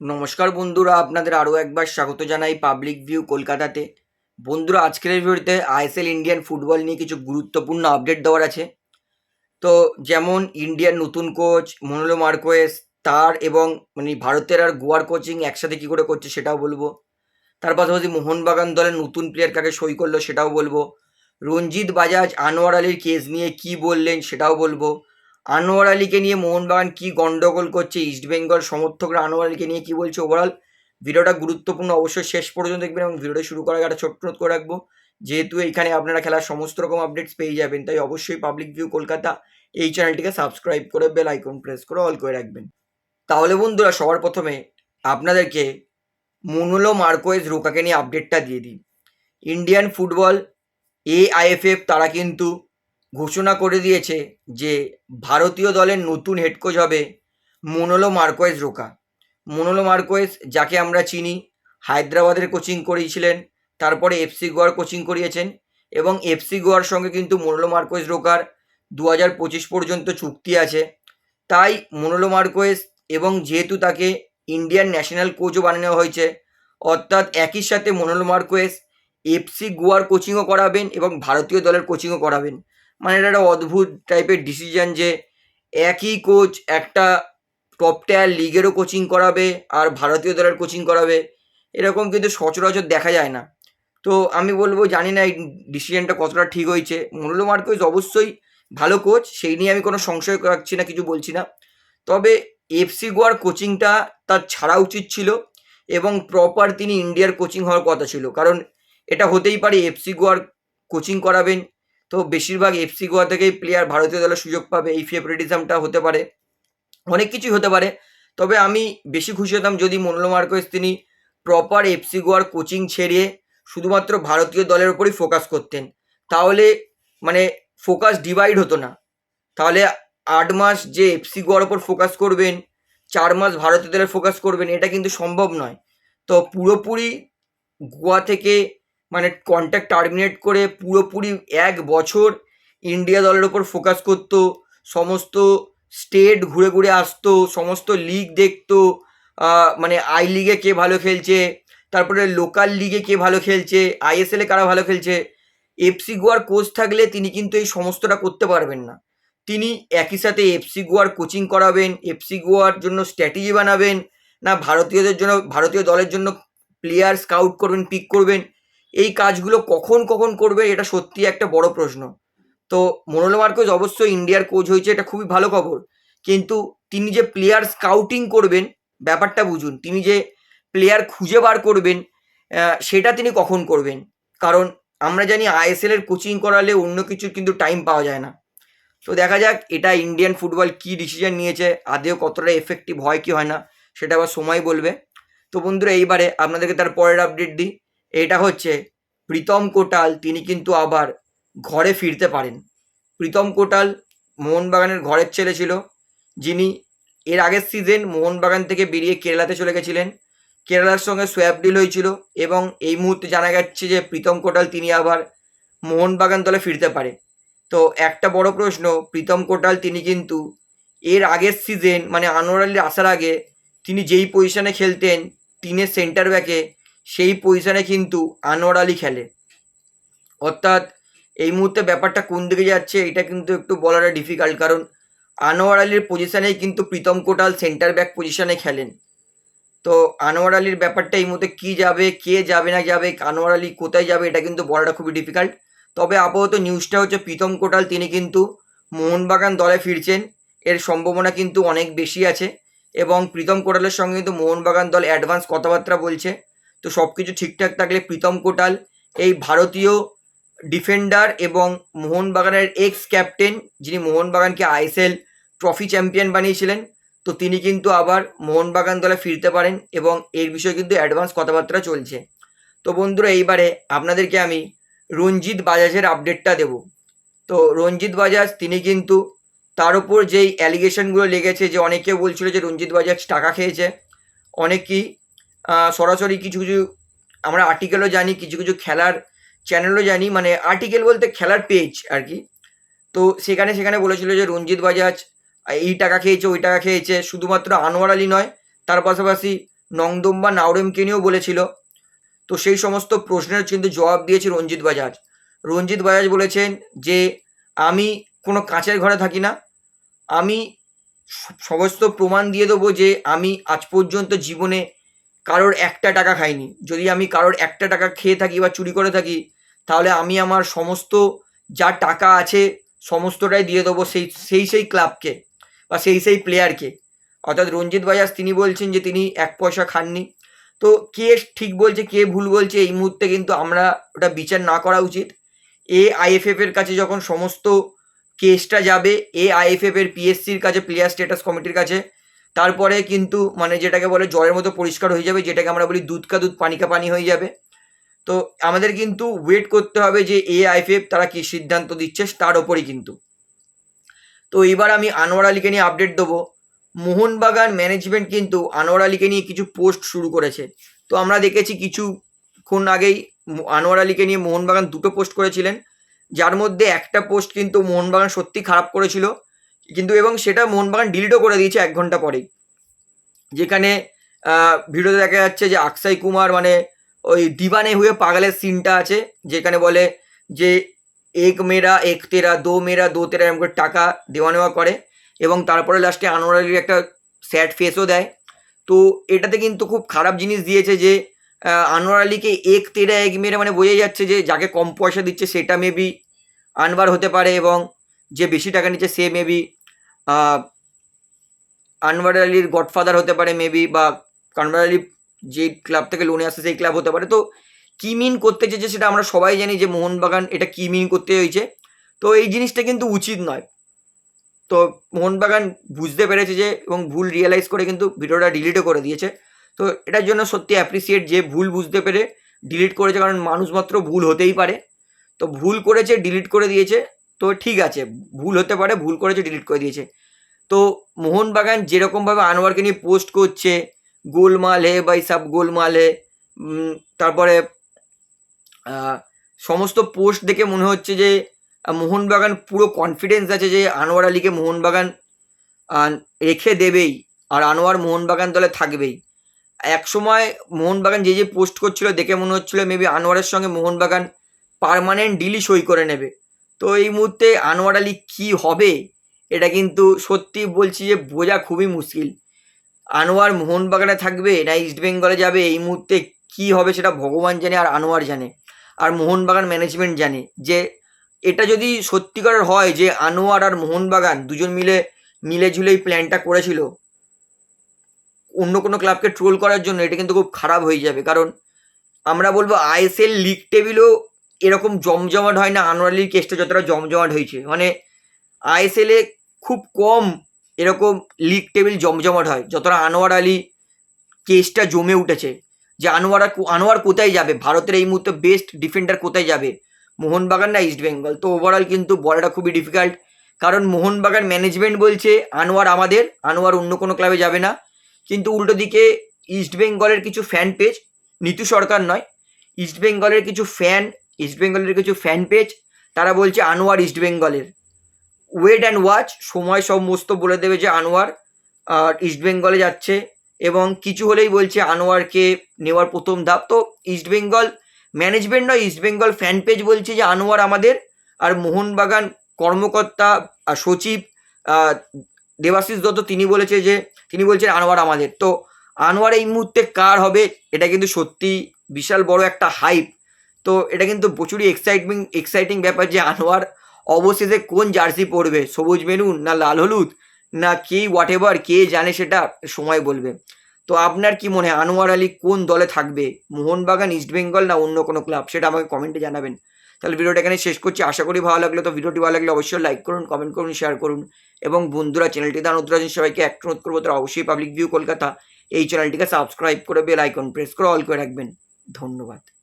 নমস্কার বন্ধুরা, আপনাদের আরও একবার স্বাগত জানাই পাবলিক ভিউ কলকাতাতে। বন্ধুরা, আজকের ভিডিওতে আইএসএল ইন্ডিয়ান ফুটবল নিয়ে কিছু গুরুত্বপূর্ণ আপডেট দেওয়ার আছে। তো যেমন ইন্ডিয়ার নতুন কোচ মনোলো মার্কোয়েস, তার এবং মানে ভারতের আর গোয়ার কোচিং একসাথে কী করে করছে সেটাও বলব। তার পাশাপাশি মোহনবাগান দলের নতুন প্লেয়ার কাকে সই করল সেটাও বলব। রঞ্জিত বাজাজ, আনোয়ার আলীর কেস নিয়ে কি বললেন সেটাও বলব। আনোয়ার আলীকে নিয়ে মোহনবাগান কি গন্ডগোল করছে? ইস্টবেঙ্গল সমর্থকরা আনোয়ার আলীকে নিয়ে কি বলছে ওভারঅল ভিডিওটা গুরুত্বপূর্ণ, অবশ্যই শেষ পর্যন্ত দেখবেন এবং ভিডিওটা শুরু করার একটা ছোট্ট নোট করে রাখব। যেহেতু এখানে আপনারা খেলার সমস্ত রকম আপডেটস পেয়ে যাবেন, তাই অবশ্যই পাবলিক ভিউ কলকাতা এই চ্যানেলটিকে সাবস্ক্রাইব করে বেল আইকন প্রেস করে অল করে রাখবেন। তাহলে বন্ধুরা, সবার প্রথমে আপনাদেরকে মুনুলো মার্কোয়েজ রোকাকে নিয়ে আপডেটটা দিয়ে দিই। ইন্ডিয়ান ফুটবল এআইএফএফ তারা কিন্তু ঘোষণা করে দিয়েছে যে ভারতীয় দলের নতুন হেড কোচ হবে Manolo Marquez Roca. Manolo Marquez, যাকে আমরা চিনি, হায়দ্রাবাদের কোচিং করিয়েছিলেন, তারপরে এফসি গোয়ার কোচিং করিয়েছেন এবং এফসি গোয়ার সঙ্গে কিন্তু মোনোলো মার্কোয়েজ রোকার দু হাজার পঁচিশ পর্যন্ত চুক্তি আছে। তাই মোনোলো মার্কোয়েজ এবং যেহেতু তাকে ইন্ডিয়ান ন্যাশনাল কোচও বানানো হয়েছে, অর্থাৎ একই সাথে মোনোলো মার্কোয়েজ এফসি গোয়ার কোচিংও করাবেন এবং ভারতীয় দলের কোচিংও করাবেন। মানে এটা একটা অদ্ভুত টাইপের ডিসিশন যে একই কোচ একটা টপ টায়ার লিগেরও কোচিং করাবে আর ভারতীয় দলের কোচিং করাবে, এরকম কিন্তু সচরাচর দেখা যায় না। তো আমি বলব, জানি না এই ডিসিশনটা কতটা ঠিক হয়েছে। মুরলো মার্কোজ অবশ্যই ভালো কোচ সেই নিয়ে আমি কোনো সংশয় রাখছি না, কিছু বলছি না। তবে এফসি গোয়ার কোচিংটা তার ছাড়া উচিত ছিল এবং প্রপার তিনি ইন্ডিয়ার কোচিং হওয়ার কথা ছিল। কারণ এটা হতেই পারে এফসি গোয়ার কোচিং করাবেন তো বেশিরভাগ এফসি গোয়া থেকেই প্লেয়ার ভারতীয় দলের সুযোগ পাবে। এই ফেভারিটিজমটা হতে পারে। অনেক কিছুই হতে পারে। তবে আমি বেশি খুশি হতাম যদি মনোলো মার্কোস তিনি প্রপার এফসি গোয়ার কোচিং ছেড়ে শুধুমাত্র ভারতীয় দলের ওপরই ফোকাস করতেন। তাহলে মানে ফোকাস ডিভাইড হতো না। তাহলে আট মাস যে এফসি গোয়ার ওপর ফোকাস করবেন, চার মাস ভারতীয় দলের ফোকাস করবেন, এটা কিন্তু সম্ভব নয়। তো পুরোপুরি গোয়া থেকে মানে কন্ট্যাক্ট টার্মিনেট করে পুরোপুরি এক বছর ইন্ডিয়া দলের ওপর ফোকাস করতো, সমস্ত স্টেট ঘুরে ঘুরে আসতো, সমস্ত লিগ দেখতো মানে আই লিগে কে ভালো খেলছে, তারপরে লোকাল লিগে কে ভালো খেলছে আইএসএলে কারা ভালো খেলছে এফসি গোয়ার কোচ থাকলে তিনি কিন্তু এই সমস্তটা করতে পারবেন না। তিনি একই সাথে এফসি গোয়ার কোচিং করাবেন এফসি গোয়ার জন্য স্ট্র্যাটেজি বানাবেন, না ভারতীয়দের জন্য, ভারতীয় দলের জন্য প্লেয়ার স্কাউট করবেন পিক করবেন এই কাজগুলো কখন কখন করবে এটা সত্যি একটা বড় প্রশ্ন। তো মনোলো মার্কোজ অবশ্যই ইন্ডিয়ার কোচ হয়েছে, এটা খুবই ভালো খবর। কিন্তু তিনি যে প্লেয়ার স্কাউটিং করবেন, ব্যাপারটা বুঝুন। তিনি যে প্লেয়ার খুঁজে বার করবেন সেটা তিনি কখন করবেন? কারণ আমরা জানি আইএসএল এর কোচিং করালে অন্য কিছুর কিন্তু টাইম পাওয়া যায় না। তো দেখা যাক, এটা ইন্ডিয়ান ফুটবল কি ডিসিশন নিয়েছে আদেও কতটা এফেক্টিভ হয় কি হয় না, সেটা আবার সময় বলবে। তো বন্ধুরা, এইবারে আপনাদেরকে তার পরের আপডেট দিই। এটা হচ্ছে প্রীতম কোটাল, তিনি কিন্তু আবার ঘরে ফিরতে পারেন। প্রীতম কোটাল মোহনবাগানের ঘরের ছেলে ছিল, যিনি এর আগের সিজন মোহনবাগান থেকে বেরিয়ে কেরালাতে চলে গেছিলেন। কেরালার সঙ্গে সোয়াব ডিল হয়েছিল এবং এই মুহূর্তে জানা যাচ্ছে যে প্রীতম কোটাল তিনি আবার মোহনবাগান দলে ফিরতে পারে। তো একটা বড় প্রশ্ন, প্রীতম কোটাল তিনি কিন্তু এর আগের সিজন মানে আনোয়ার আলীর আসার আগে তিনি যেই পজিশনে খেলতেন তিনের সেন্টার ব্যাকে সেই পজিশনে কিন্তু আনোয়ার আলী খেলে। অর্থাৎ এই মুহূর্তে ব্যাপারটা কোন দিকে যাচ্ছে, এটা কিন্তু একটু বলাটা ডিফিকাল্ট কারণ আনোয়ার আলীর পজিশনেই কিন্তু প্রীতম কোটাল সেন্টার ব্যাক পজিশনে খেলেন। তো আনোয়ার আলীর ব্যাপারটা এই মুহূর্তে কী যাবে, কে যাবে না যাবে, আনোয়ার আলী কোথায় যাবে, এটা কিন্তু বলাটা খুবই ডিফিকাল্ট তবে আপাতত নিউজটা হচ্ছে প্রীতম কোটাল, তিনি কিন্তু মোহনবাগান দলে ফিরছেন। এর সম্ভাবনা কিন্তু অনেক বেশি আছে এবং প্রীতম কোটালের সঙ্গে কিন্তু মোহনবাগান দল অ্যাডভান্স কথাবার্তা বলছে। তো সব কিছু ঠিকঠাক থাকলে প্রীতম কোটাল, এই ভারতীয় ডিফেন্ডার এবং মোহনবাগানের এক্স ক্যাপ্টেন যিনি মোহনবাগানকে আইএসএল ট্রফি চ্যাম্পিয়ন বানিয়েছিলেন, তো তিনি কিন্তু আবার মোহনবাগান দলে ফিরতে পারেন এবং এর বিষয়ে কিন্তু অ্যাডভান্স কথাবার্তা চলছে। তো বন্ধুরা, এইবারে আপনাদেরকে আমি রঞ্জিত বাজাজের আপডেটটা দেব। তো রঞ্জিত বাজাজ, তিনি কিন্তু তার উপর যেই অ্যালিগেশনগুলো লেগেছে যে অনেকে বলছিল যে রঞ্জিত বাজাজ টাকা খেয়েছে, অনেকেই সরাসরি কিছু কিছু আমরা আর্টিকেলও জানি, কিছু কিছু খেলার চ্যানেলও জানি মানে আর্টিকেল বলতে খেলার পেজ আর কি। তো সেখানে সেখানে বলেছিল যে রঞ্জিত বাজাজ এই টাকা খেয়েছে, ওই টাকা খেয়েছে, শুধুমাত্র আনোয়ার আলী নয়, তার পাশাপাশি নংদম্বা নাওরেমকে নিয়েও বলেছিল। তো সেই সমস্ত প্রশ্নের কিন্তু জবাব দিয়েছে রঞ্জিত বাজাজ। রঞ্জিত বাজাজ বলেছেন যে, আমি কোনো কাঁচের ঘরে থাকি না। আমি সমস্ত প্রমাণ দিয়ে দেবো যে আমি আজ পর্যন্ত জীবনে কারোর একটা টাকা খাইনি। যদি আমি কারোর একটা টাকা খেয়ে থাকি বা চুরি করে থাকি, তাহলে আমি আমার সমস্ত যা টাকা আছে, সমস্তটাই দিয়ে দেবো সেই সেই সেই ক্লাবকে বা সেই সেই প্লেয়ারকে। অর্থাৎ রঞ্জিত বাজাজ তিনি বলছেন যে তিনি এক পয়সা খাননি। তো কে ঠিক বলছে, কে ভুল বলছে, এই মুহূর্তে কিন্তু আমরা ওটা বিচার না করা উচিত। এ আইএফএফ এর কাছে যখন সমস্ত কেসটা যাবে, এ আইএফএফ এর পিএসসির কাছে, প্লেয়ার স্ট্যাটাস কমিটির কাছে তারপরে কিন্তু মানে যেটাকে বলে জলের মতো পরিষ্কার হয়ে যাবে, যেটাকে আমরা বলি দুধ কা দুধ, পানি কা পানি হয়ে যাবে। তো আমাদের কিন্তু ওয়েট করতে হবে যে এ আইএফএফ তারা কি সিদ্ধান্ত দিচ্ছে তার ওপরই কিন্তু। তো এবার আমি আনোয়ার আলীকে নিয়ে আপডেট দেবো। মোহনবাগান ম্যানেজমেন্ট কিন্তু আনোয়ার আলীকে নিয়ে কিছু পোস্ট শুরু করেছে। তো আমরা দেখেছি কিছুক্ষণ আগেই আনোয়ার আলীকে নিয়ে মোহনবাগান দুটো পোস্ট করেছিলেন। যার মধ্যে একটা পোস্ট কিন্তু মোহনবাগান সত্যি খারাপ করেছিল। কিন্তু এবং সেটা মোহনবাগান ডিলিটও করে দিয়েছে এক ঘণ্টা পরেই। যেখানে ভিডিওতে দেখা যাচ্ছে যে আকসাই কুমার মানে ওই দিবানে হয়ে পাগলের সিনটা আছে, যেখানে বলে যে এক মেরা এক তেরা, দো মেরা দো তেরা এরকম করে টাকা দেওয়া নেওয়া করে এবং তারপরে লাস্টে আনোয়ার আলীর একটা স্যাড ফেসও দেয়। তো এটাতে কিন্তু খুব খারাপ জিনিস দিয়েছে যে আনোয়ার আলীকে এক তেরা এক মেরা মানে বোঝাই যাচ্ছে যে যাকে কম পয়সা দিচ্ছে সেটা মেবি আনবার হতে পারে এবং যে বেশি টাকা নিচ্ছে সে মেবি আনওয়ার আলীর গডফাদার হতে পারে মেবি বা আনওয়ার আলী যে ক্লাব থেকে লোনে আসছে, সেই ক্লাব হতে পারে। তো কি মিন করতে চেয়েছে সেটা আমরা সবাই জানি যে মোহনবাগান এটা কি মিন করতে হয়েছে। তো এই জিনিসটা কিন্তু উচিত নয়। তো মোহনবাগান বুঝতে পেরেছে যে, এবং ভুল রিয়েলাইজ করে কিন্তু ভিডিওটা ডিলিটও করে দিয়েছে। তো এটার জন্য সত্যি অ্যাপ্রিসিয়েট যে ভুল বুঝতে পেরে ডিলিট করেছে, কারণ মানুষ মাত্র ভুল হতেই পারে। তো ভুল করেছে ডিলিট করে দিয়েছে। তো ঠিক আছে, ভুল হতে পারে, ভুল করেছে ডিলিট করে দিয়েছে। তো মোহনবাগান যেরকমভাবে আনোয়ারকে নিয়ে পোস্ট করছে, গোলমাল হে বাই সব গোলমাল হে তারপরে সমস্ত পোস্ট দেখে মনে হচ্ছে যে মোহনবাগান পুরো কনফিডেন্স আছে যে আনোয়ার আলীকে মোহনবাগান রেখে দেবেই, আর আনোয়ার মোহনবাগান দলে থাকবেই। এক সময় মোহনবাগান যে যে পোস্ট করছিল, দেখে মনে হচ্ছিল মেবি আনোয়ারের সঙ্গে মোহনবাগান পার্মানেন্ট ডিলই সই করে নেবে। তো এই মুহূর্তে আনোয়ার আলী কী হবে, এটা কিন্তু সত্যি বলছি যে বোঝা খুবই মুশকিল। আনোয়ার মোহনবাগানে থাকবে, না ইস্ট বেঙ্গলে যাবে, এই মুহূর্তে কি হবে সেটা ভগবান জানে আর আনোয়ার জানে। আর মোহনবাগান ম্যানেজমেন্ট জানে যে এটা যদি সত্যিকারের হয় যে আনোয়ার আর মোহনবাগান দুজন মিলে মিলে ঝুলে এই প্ল্যানটা করেছিল, অন্য কোনো ক্লাবকে ট্রোল করার জন্য এটা কিন্তু খুব খারাপ হয়ে যাবে। কারণ আমরা বলব আইএসএল লিগ টেবিলও এরকম জমজমাট হয় না আনোয়ার আলীর কেসটা যতটা জমজমাট হয়েছে। মানে আইএসএল খুব কম এরকম লিগ টেবিল জমজমাট হয়, যতটা আনোয়ার আলী কেসটা জমে উঠেছে। যে আনোয়ার আনোয়ার কোথায় যাবে? ভারতের এই মুহূর্তে বেস্ট ডিফেন্ডার কোথায় যাবে? মোহনবাগান না ইস্ট বেঙ্গল তো ওভারঅল কিন্তু বলাটা খুবই ডিফিকাল্ট কারণ মোহনবাগান ম্যানেজমেন্ট বলছে, আনোয়ার আমাদের, আনোয়ার অন্য কোনো ক্লাবে যাবে না। কিন্তু উল্টো দিকে ইস্ট বেঙ্গলের কিছু ফ্যান পেজ নিতু সরকার নয় ইস্ট বেঙ্গলের কিছু ফ্যান ইস্ট বেঙ্গলের কিছু ফ্যান পেজ তারা বলছে আনোয়ার ইস্ট বেঙ্গলের ওয়েট অ্যান্ড ওয়াচ সময় সমস্ত বলে দেবে যে আনোয়ার, আর ইস্ট বেঙ্গলে যাচ্ছে, এবং কিছু হলেই বলছে আনোয়ারকে নেওয়ার প্রথম ধাপ। তো ইস্ট বেঙ্গল ম্যানেজমেন্ট নয় ইস্ট বেঙ্গল ফ্যান পেজ বলছে যে আনোয়ার আমাদের, আর মোহনবাগান কর্মকর্তা সচিব দেবাশিস দত্ত তিনি বলেছে যে, তিনি বলছেন আনোয়ার আমাদের। তো আনোয়ার এই মুহূর্তে কার হবে, এটা কিন্তু সত্যি বিশাল বড় একটা হাইপ তো এটা কিন্তু প্রচুরই এক্সাইটমিং এক্সাইটিং ব্যাপার যে আনোয়ার অবশেষে কোন জার্সি পরবে? সবুজ মেরুন না লাল হলুদ? না কে হোয়াট এভার কে জানে সেটা সময় বলবে। তো আপনার কি মনে হয়, আনোয়ার আলী কোন দলে থাকবে? মোহনবাগান ইস্টবেঙ্গল না অন্য কোনো ক্লাব সেটা আমাকে কমেন্টে জানাবেন। তাহলে ভিডিওটা এখানে শেষ করছি। আশা করি ভালো লাগল। তো ভিডিওটি ভালো লাগলে অবশ্যই লাইক করুন কমেন্ট করুন শেয়ার করুন। এবং বন্ধুরা চ্যানেলটি দান উত্তরাজন সবাইকে একটা অনুরোধ করব, তারা অবশ্যই পাবলিক ভিউ কলকাতা এই চ্যানেলটিকে সাবস্ক্রাইব করে বেল আইকন প্রেস করে অল করে রাখবেন। ধন্যবাদ।